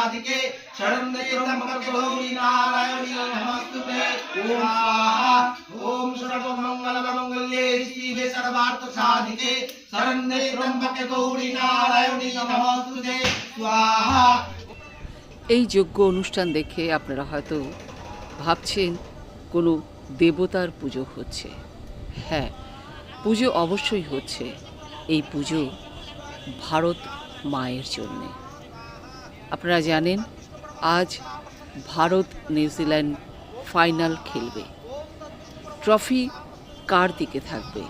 ওম স্বাহা ওম সর্বমঙ্গলমঙ্গলে শিবে সর্বার্থ সাধিকে শরণ্যে ত্রম্বকে গৌরী নারায়ণী নমস্তুতে স্বাহা এই যজ্ঞ অনুষ্ঠান দেখে আপনারা হয়তো ভাবছেন, কোনো দেবতার পুজো হচ্ছে। হ্যাঁ পুজো অবশ্যই হচ্ছে। এই পুজো ভারত মায়ের জন্যে। আপনারা জানেন, আজ ভারত নিউজিল্যান্ড ফাইনাল খেলবে। ট্রফি কার দিকে থাকবে?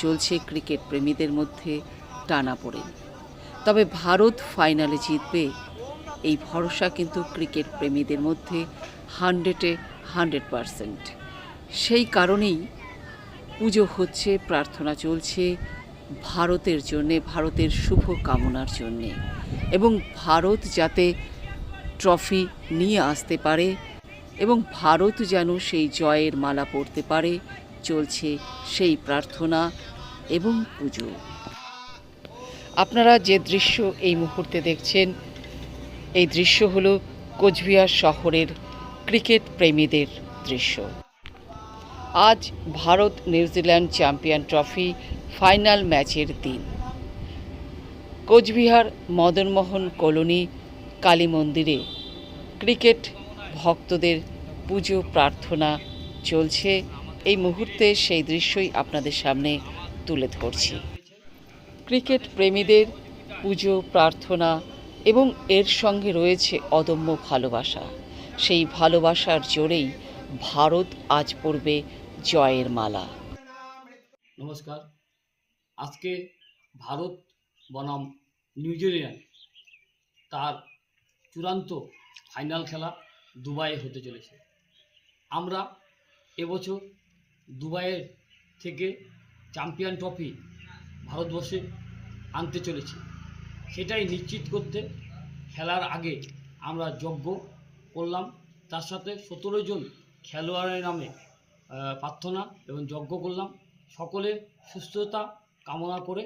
চলছে ক্রিকেট প্রেমীদের মধ্যে টানাপোড়েন তবে ভারত ফাইনালে জিতবে, এই ভরসা কিন্তু ক্রিকেট প্রেমীদের মধ্যে হান্ড্রেডে হান্ড্রেড পারসেন্ট। সেই কারণেই পুজো হচ্ছে, প্রার্থনা চলছে ভারতের জন্যে, ভারতের শুভ কামনার জন্যে। এবং ভারত যাতে ট্রফি নিয়ে আসতে পারে এবং ভারত যেন সেই জয়ের মালা পরতে পারে, চলছে সেই প্রার্থনা এবং পুজো। আপনারা যে দৃশ্য এই মুহূর্তে দেখছেন, এই দৃশ্য হল কোচবিহার শহরের ক্রিকেট প্রেমীদের দৃশ্য। আজ Bharat New Zealand champion trophy final ম্যাচের দিন। কোচবিহার মদনমোহন কলোনি কালী মন্দিরে ক্রিকেট ভক্তদের পুজো প্রার্থনা চলছে। এই মুহূর্তে সেই দৃশ্যই আপনাদের সামনে তুলে ধরছি। ক্রিকেট প্রেমীদের পুজো প্রার্থনা এবং এর সঙ্গে রয়েছে অদম্য ভালোবাসা। সেই ভালোবাসার জোরেই ভারত আজ পড়বে জয়ের মালা। নমস্কার। আজকে ভারত বনাম নিউজিল্যান্ড তার চূড়ান্ত ফাইনাল খেলা দুবাইয়ে হতে চলেছে। আমরা এবছর দুবাইয়ের থেকে চ্যাম্পিয়ন ট্রফি ভারতবর্ষে আনতে চলেছি। সেটাই নিশ্চিত করতে খেলার আগে আমরা যজ্ঞ করলাম। তার সাথে সতেরো জন খেলোয়াড়ের নামে প্রার্থনা এবং যজ্ঞ করলাম। সকলের সুস্থতা কামনা করে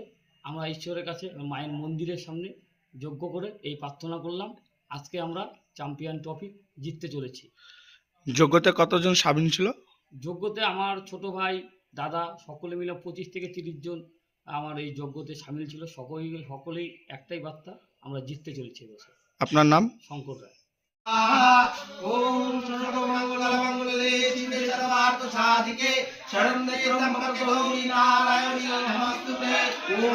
আমরা ঈশ্বরের কাছে মায়ের মন্দিরের সামনে যজ্ঞ করে এই প্রার্থনা করলাম। আজকে আমরা চ্যাম্পিয়ন ট্রফি জিততে চলেছি। যোগ্যতে কতজন সামিল ছিল? যজ্ঞতে আমার ছোট ভাই দাদা সকলে মিলে পঁচিশ থেকে তিরিশ জন আমার এই যজ্ঞতে সামিল ছিল। সকলেই সকলেই একটাই বার্তা আমরা জিততে চলেছি এবছর। আপনার নাম? শঙ্কর রায়। ওম সর্বমঙ্গলমঙ্গলে শিবে সর্বার্থ সাধিকে। शरण नेत्रम भगवतो नारायणी नमस्तुते ओम